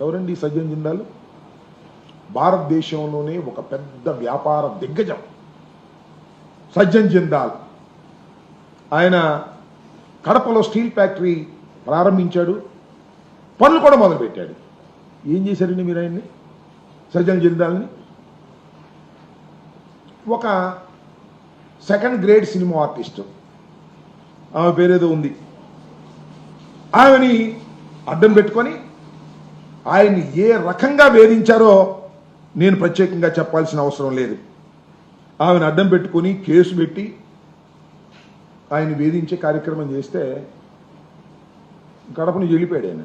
ఎవరండి సజ్జన్ జిందాల్ భారతదేశంలోనే ఒక పెద్ద వ్యాపార దిగ్గజం. సజ్జన్ జిందాల్ ఆయన కడపలో స్టీల్ ఫ్యాక్టరీ ప్రారంభించాడు పనులు కూడా మొదలుపెట్టాడు. ఏం చేశారండి మీరు ఆయన్ని? సజ్జన్ జిందాల్ని ఒక సెకండ్ గ్రేడ్ సినిమా ఆర్టిస్ట్. ఆమె పేరేదో ఉంది. ఆమెని అడ్డం పెట్టుకొని ఆయన్ని ఏ రకంగా వేధించారో నేను ప్రత్యేకంగా చెప్పాల్సిన అవసరం లేదు. ఆమెను అడ్డం పెట్టుకొని కేసు పెట్టి ఆయన వేధించే కార్యక్రమం చేస్తే గడపను వెళ్ళిపోయాడు ఆయన.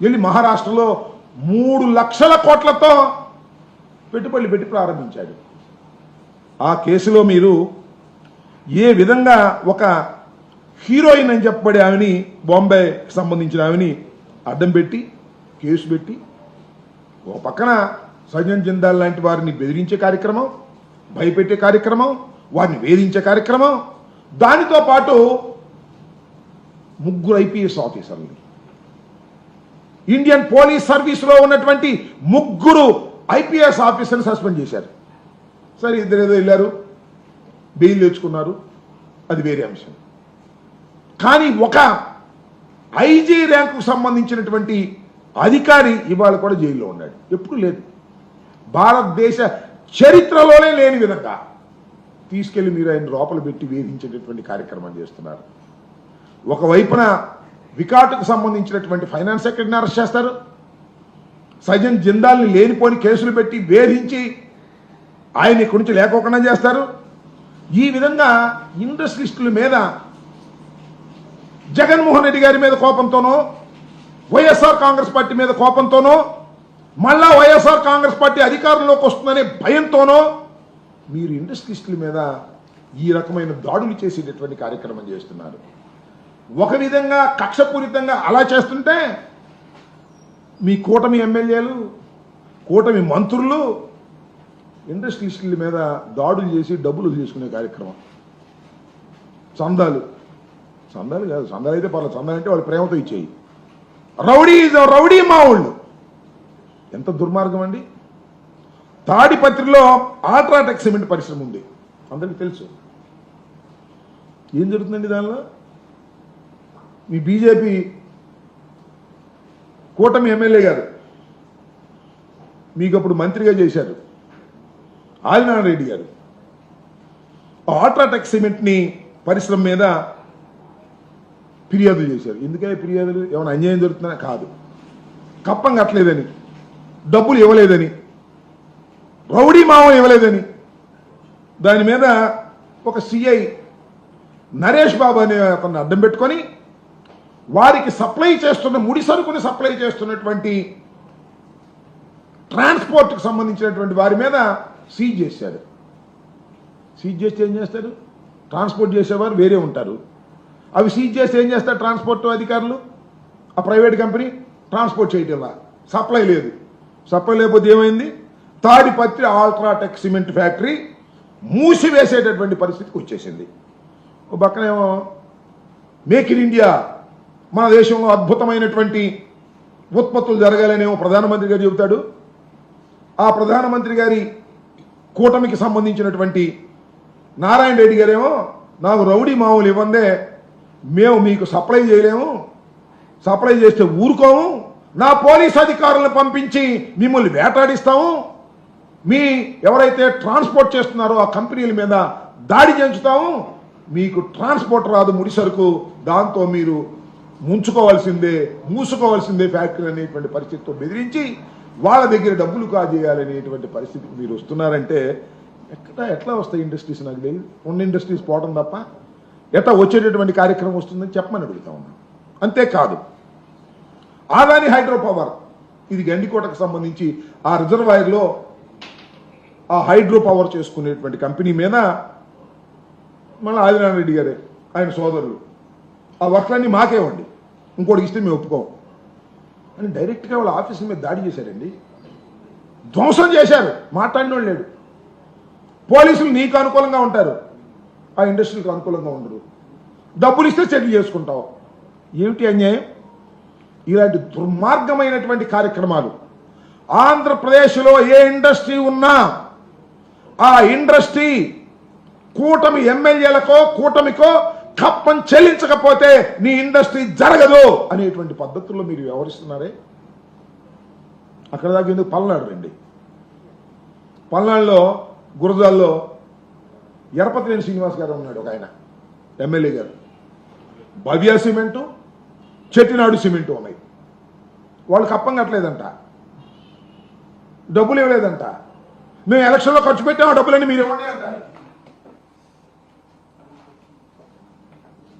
వెళ్ళి మహారాష్ట్రలో మూడు లక్షల కోట్లతో పెట్టుబడులు పెట్టి ప్రారంభించాడు. ఆ కేసులో మీరు ఏ విధంగా ఒక హీరోయిన్ అని చెప్పబడే ఆమెని బాంబే సంబంధించిన ఆమెని అడ్డం పెట్టి కేసు పెట్టి ఓ పక్కన సజ్జన్ జిందాల్ లాంటి వారిని బెదిరించే కార్యక్రమం భయపెట్టే కార్యక్రమం వారిని వేధించే కార్యక్రమం. దానితో పాటు ముగ్గురు ఐపీఎస్ ఆఫీసర్లు. ఇండియన్ పోలీస్ సర్వీస్లో ఉన్నటువంటి ముగ్గురు ఐపీఎస్ ఆఫీసర్ని సస్పెండ్ చేశారు. సరే ఇద్దరు ఏదో వెళ్ళారు. బెయిల్ తెచ్చుకున్నారు. అది వేరే అంశం. కానీ ఒక ఐజీ ర్యాంకు సంబంధించినటువంటి అధికారి ఇవాళ కూడా జైల్లో ఉన్నాడు. ఎప్పుడు లేదు. భారతదేశ చరిత్రలోనే లేని విధంగా తీసుకెళ్ళి మీరు ఆయన లోపల పెట్టి వేధించేటటువంటి కార్యక్రమం చేస్తున్నారు. ఒకవైపున వికాటుకు సంబంధించినటువంటి ఫైనాన్స్ సెక్రటరీని అరెస్ట్ చేస్తారు. సజన్ జిందాల్ని లేనిపోని కేసులు పెట్టి వేధించి ఆయన ఇక్కడి నుంచి లేకోకుండా చేస్తారు. ఈ విధంగా ఇండస్ట్రియలిస్టుల మీద జగన్మోహన్ రెడ్డి గారి మీద కోపంతోనో వైఎస్ఆర్ కాంగ్రెస్ పార్టీ మీద కోపంతోనో మళ్ళా వైఎస్ఆర్ కాంగ్రెస్ పార్టీ అధికారంలోకి వస్తుందనే భయంతోనో మీరు ఇండస్ట్రియలిస్టుల మీద ఈ రకమైన దాడులు చేసేటటువంటి కార్యక్రమం చేస్తున్నారు. ఒక విధంగా కక్షపూరితంగా అలా చేస్తుంటే మీ కూటమి ఎమ్మెల్యేలు కూటమి మంత్రులు ఇండస్ట్రియలిస్టుల మీద దాడులు చేసి డబ్బులు తీసుకునే కార్యక్రమం. చందాలు. చందాలు కాదు చందాలు అయితే పర్లేదు. చందాలు అంటే వాళ్ళు ప్రేమతో ఇచ్చేయి. రౌడీ రౌడీ ఊళ్ళు ఎంత దుర్మార్గం అండి. తాడిపత్రిలో ఆల్ట్రాటెక్ సిమెంట్ పరిశ్రమ ఉంది. అందరికీ తెలుసు. ఏం జరుగుతుందండి దానిలో? మీ బీజేపీ కూటమి ఎమ్మెల్యే గారు మీకు అప్పుడు మంత్రిగా చేశారు. ఆదినారాయణ రెడ్డి గారు. ఆట్రాటెక్ ఆల్ట్రాటెక్ సిమెంట్ని పరిశ్రమ మీద ఫిర్యాదులు చేశారు. ఎందుకని ఫిర్యాదులు? ఏమైనా అన్యాయం జరుగుతుందని కాదు. కప్పం కట్టలేదని డబ్బులు ఇవ్వలేదని రౌడీ మావం ఇవ్వలేదని దాని మీద ఒక సిఐ నరేష్ బాబు అనే అతన్ని అడ్డం పెట్టుకొని వారికి సప్లై చేస్తున్న ముడి సరుకుని సప్లై చేస్తున్నటువంటి ట్రాన్స్పోర్ట్కి సంబంధించినటువంటి వారి మీద సీజ్ చేశారు సీజ్ చేస్తే ఏం చేస్తారు? ట్రాన్స్పోర్ట్ చేసేవారు వేరే ఉంటారు. అవి సీజ్ చేస్తే ఏం చేస్తారు? ట్రాన్స్పోర్ట్ అధికారులు? ఆ ప్రైవేట్ కంపెనీ ట్రాన్స్పోర్ట్ చేయటంలా సప్లై లేదు. సప్లై లేకపోతే ఏమైంది? తాడిపత్రి ఆల్ట్రాటెక్ సిమెంట్ ఫ్యాక్టరీ మూసివేసేటటువంటి పరిస్థితికి వచ్చేసింది. ఓ పక్కనేమో మేక్ ఇన్ ఇండియా మన దేశంలో అద్భుతమైనటువంటి ఉత్పత్తులు జరగాలనేమో ప్రధానమంత్రి గారు చెబుతాడు. ఆ ప్రధానమంత్రి గారి కూటమికి సంబంధించినటువంటి నారాయణ రెడ్డి గారేమో నాకు రౌడీ మామూలు ఇవ్వందే మేము మీకు సప్లై చేయలేము. సప్లై చేస్తే ఊరుకోము. నా పోలీస్ అధికారులను పంపించి మిమ్మల్ని వేటాడిస్తాము. మీ ఎవరైతే ట్రాన్స్పోర్ట్ చేస్తున్నారో ఆ కంపెనీల మీద దాడి చేయించుతాము. మీకు ట్రాన్స్పోర్ట్ రాదు ముడి సరుకు. దాంతో మీరు ముంచుకోవాల్సిందే మూసుకోవాల్సిందే ఫ్యాక్టరీ అనేటువంటి పరిస్థితితో బెదిరించి వాళ్ళ దగ్గర డబ్బులు కాజేయాలనేటువంటి పరిస్థితికి మీరు వస్తున్నారంటే ఎక్కడ ఎట్లా వస్తాయి ఇండస్ట్రీస్ నాకు తెలియదు ఉన్న ఇండస్ట్రీస్ పోవడం తప్ప ఎట్లా వచ్చేటటువంటి కార్యక్రమం వస్తుందని చెప్పమని అడుగుతా ఉన్నాను అంతేకాదు ఆదాని హైడ్రో పవర్ ఇది గండికోటకు సంబంధించి ఆ రిజర్వాయర్లో ఆ హైడ్రో పవర్ చేసుకునేటువంటి కంపెనీ మీద మళ్ళీ ఆదినారాయణ రెడ్డి గారే ఆయన సోదరులు ఆ వర్క్లన్నీ మాకేవ్వండి ఇంకోటికి ఇస్తే మేము ఒప్పుకోం. అని డైరెక్ట్గా వాళ్ళ ఆఫీసుల మీద దాడి చేశారండి. ధ్వంసం చేశారు. మాట్లాడినోడు లేడు. పోలీసులు నీకు అనుకూలంగా ఉంటారు. ఆ ఇండస్ట్రీకి అనుకూలంగా ఉండరు డబ్బులు ఇస్తే సెటిల్ చేసుకుంటావు. ఏమిటి అన్యాయం? ఇలాంటి దుర్మార్గమైనటువంటి కార్యక్రమాలు. ఆంధ్రప్రదేశ్లో ఏ ఇండస్ట్రీ ఉన్నా ఆ ఇండస్ట్రీ కూటమి ఎమ్మెల్యేలకో కూటమికో కప్పం చెల్లించకపోతే నీ ఇండస్ట్రీ జరగదు అనేటువంటి పద్ధతుల్లో మీరు వ్యవహరిస్తున్నారే? అక్కడ దాకా ఎందుకు పల్నాడు రండి? పల్నాడులో గురజాల్లో ఎరపతినేని శ్రీనివాస్ గారు ఉన్నాడు ఒక ఆయన ఎమ్మెల్యే గారు. భవ్య సిమెంటు చెట్టినాడు సిమెంటు ఉన్నాయి. వాళ్ళు కప్పం కట్టలేదంట. డబ్బులు ఇవ్వలేదంట. మేము ఎలక్షన్లో ఖర్చు పెట్టాం ఆ డబ్బులన్నీ మీరు ఇవ్వండి అంటారు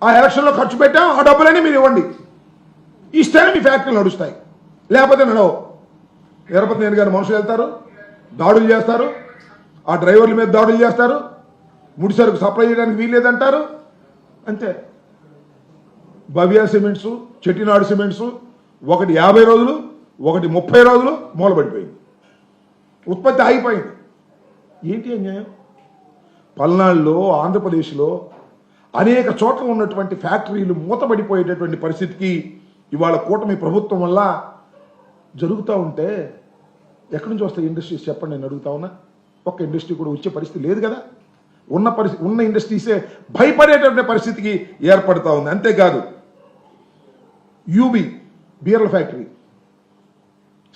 ఆ ఎలక్షన్లో ఖర్చు పెట్టాం ఆ డబ్బులన్నీ మీరు ఇవ్వండి. ఇస్తేనే మీ ఫ్యాక్టరీలు నడుస్తాయి. లేకపోతే నడవు. ఎరపతి నేను గారు మనుషులు వెళ్తారు దాడులు చేస్తారు ఆ డ్రైవర్ల మీద దాడులు చేస్తారు ముడిసరుకు సప్లై చేయడానికి వీల్లేదంటారు? అంతే భవ్య సిమెంట్స్ చెట్టినాడు సిమెంట్స్ ఒకటి యాభై రోజులు ఒకటి ముప్పై రోజులు మూలబడిపోయింది. ఉత్పత్తి ఆగిపోయింది. ఏంటి అన్యాయం? పల్నాడులో ఆంధ్రప్రదేశ్లో అనేక చోట్ల ఉన్నటువంటి ఫ్యాక్టరీలు మూతబడిపోయేటటువంటి పరిస్థితికి ఇవాళ కూటమి ప్రభుత్వం వల్ల జరుగుతూ ఉంటే ఎక్కడి నుంచి వస్తాయి ఇండస్ట్రీస్? చెప్పండి నేను అడుగుతా ఉన్నా. ఒక్క ఇండస్ట్రీ కూడా వచ్చే పరిస్థితి లేదు కదా. ఉన్న పరిస్థితి ఉన్న ఇండస్ట్రీసే భయపడేటటువంటి పరిస్థితికి ఏర్పడతా ఉంది. అంతేకాదు యూబీ బీరల్ ఫ్యాక్టరీ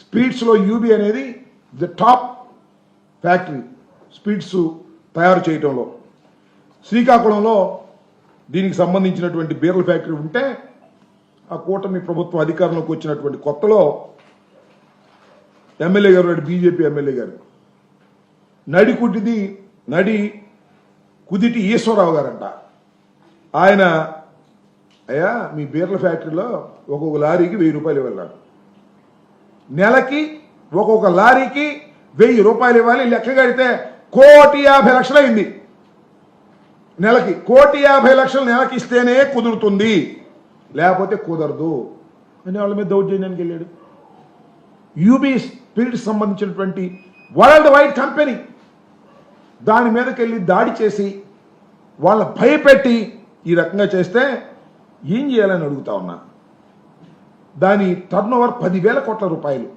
స్పీడ్స్లో యూబీ అనేది ది టాప్ ఫ్యాక్టరీ స్పీడ్స్ తయారు చేయటంలో. శ్రీకాకుళంలో దీనికి సంబంధించినటువంటి బీరల్ ఫ్యాక్టరీ ఉంటే ఆ కూటమి ప్రభుత్వం అధికారంలోకి వచ్చినటువంటి కొత్తలో ఎమ్మెల్యే గారు బీజేపీ ఎమ్మెల్యే గారు. నడి కుటిది నడి కుదిటి ఈశ్వరరావు గారంట. ఆయన అయ్యా మీ బీర్ల ఫ్యాక్టరీలో ఒక్కొక్క లారీకి వెయ్యి రూపాయలు ఇవ్వాలి నెలకి ఒక్కొక్క లారీకి వెయ్యి రూపాయలు ఇవ్వాలి. లెక్క కడితే కోటి యాభై లక్షలు అయింది. నెలకి కోటి యాభై లక్షలు నెలకి ఇస్తేనే కుదురుతుంది. లేకపోతే కుదరదు. అని వాళ్ళ మీద దౌర్జన్యానికి వెళ్ళాడు. యూబీ స్పిరిట్ సంబంధించినటువంటి వరల్డ్ వైడ్ కంపెనీ దాని మీదకి వెళ్ళి దాడి చేసి వాళ్ళ భయపెట్టి ఈ రకంగా చేస్తే ఏం చేయాలని అడుగుతా ఉన్నా? దాని టర్న్ ఓవర్ పదివేల కోట్ల రూపాయలు.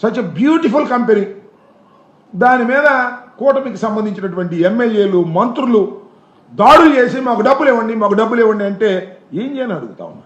సచ్ బ్యూటిఫుల్ కంపెనీ దాని మీద కూటమికి సంబంధించినటువంటి ఎమ్మెల్యేలు మంత్రులు దాడులు చేసి మాకు డబ్బులు ఇవ్వండి మాకు డబ్బులు ఇవ్వండి అంటే ఏం చేయని అడుగుతా ఉన్నా?